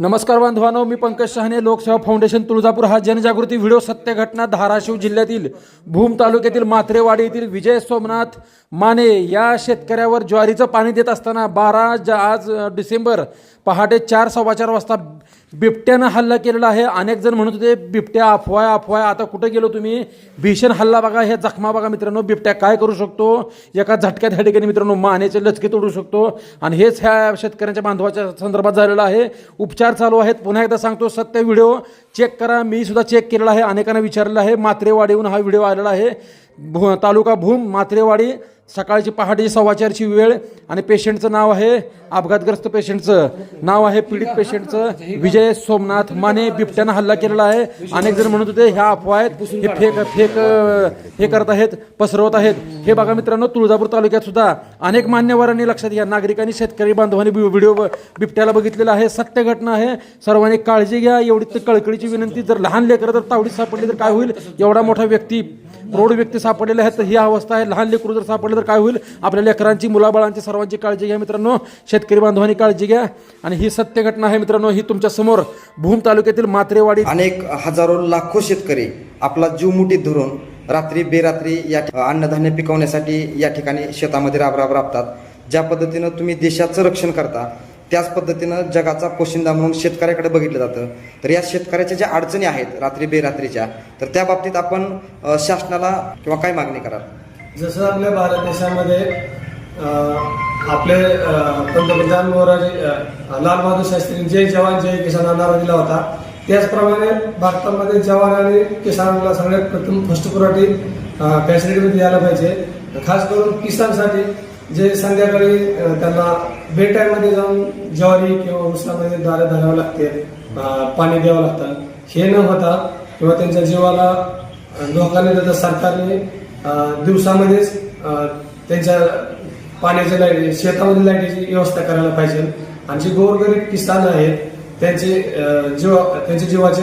नमस्कार बांधवानो मी पंकज शहाणे लोकसेवा फाउंडेशन तुळजापूर. हा जनजागृती व्हिडिओ सत्य घटना धाराशिव जिल्ह्यातील भूम तालुक्यातील मात्रेवाडी येथील विजय सोमनाथ माने या शेतकऱ्यावर ज्वारीचं पाणी देत असताना बारा ज आज डिसेंबर पहाटे चार सव्वा चार वाजता बिबट्यानं हल्ला केलेला आहे. अनेक जण म्हणत होते बिबट्या अफवा अफवाय अफवा आता कुठे गेलो तुम्ही? भीषण हल्ला बघा हे जखमा बघा मित्रांनो. बिबट्या काय करू शकतो? एका झटक्यात ह्या ठिकाणी मित्रांनो मानेचे लचके तोडू शकतो. आणि हेच ह्या शेतकऱ्यांच्या बांधवाच्या संदर्भात झालेलं आहे. उपचार चालू आहेत. पुन्हा एकदा सांगतो सत्य व्हिडिओ. चेक करा. मी सुद्धा चेक केलेला आहे. अनेकांना विचारलेलं आहे. मात्रेवाडीहून हा व्हिडिओ आलेला आहे. भू तालुका भूम मात्रेवाडी सकाळची पहाटेची सव्वा चारची वेळ आणि पेशंटचं नाव आहे अपघातग्रस्त पेशंटचं. नाव आहे पीडित पेशंटचं. विजय सोमनाथ माने बिबट्यानं हल्ला केलेला आहे. अनेक जण म्हणत होते ह्या अफवा आहेत हे फेक फेक हे करत आहेत पसरवत आहेत. हे बघा मित्रांनो तुळजापूर तालुक्यात सुद्धा अनेक मान्यवरांनी लक्षात घ्या. नागरिकांनी शेतकरी बांधवांनी व्हिडिओ बिबट्याला बघितलेला आहे. सत्य घटना आहे. सर्वांनी काळजी घ्या. एवढी तर कळकळीची विनंती जर लहान लेकरं जर तावडीत सापडली तर काय होईल? एवढा मोठा व्यक्ती प्रौढ व्यक्ती सापडलेला आहे तर ही अवस्था आहे. लहान लेकरू जर सापडले तर काय होईल? आपल्या लेकरांची मुलाबाळांची सर्वांची काळजी घ्या मित्रांनो. शेतकरी बांधवांनी काळजी घ्या. आणि ही सत्य घटना आहे मित्रांनो ही तुमच्यासमोर भूम तालुक्यातील मात्रेवाडी अनेक हजारो लाखो शेतकरी आपला जीव मुठीत धरून रात्री बेरात्री या अन्नधान्य पिकवण्यासाठी या ठिकाणी शेतामध्ये राबराब राबतात. ज्या पद्धतीनं तुम्ही देशाचं रक्षण करता त्याच पद्धतीनं जगाचा पोशिंदा म्हणून शेतकऱ्याकडे बघितलं जातं. तर या शेतकऱ्याच्या ज्या अडचणी आहेत रात्री बेरात्रीच्या तर त्या बाबतीत आपण शासनाला किंवा काय मागणी कराल? जसं आपल्या भारत देशामध्ये आपले पंतप्रधान मोरारजी लालबहादूर लाल बहादूर शास्त्री जय जवान जय किसान हा नारा दिला होता. त्याचप्रमाणे भारतामध्ये जवान आणि किसानाला सगळ्यात प्रथम फर्स्ट प्रायोरिटी फॅसिलिटी द्यायला पाहिजे. खास करून किसानसाठी जे संध्याकाळी त्यांना बे जाऊन ज्वारी किंवा उसामध्ये दारे धरावे लागते पाणी द्यावं लागतं. हे न होता किंवा त्यांच्या जीवाला धोका नाही देता सरकारने दिवसामध्येच त्यांच्या पाण्याच्या लाइट शेतामध्ये लाईटीची व्यवस्था करायला पाहिजे. आणि जे गोरगरीब किसान आहेत त्यांचे जीवा त्यांच्या जीवाचे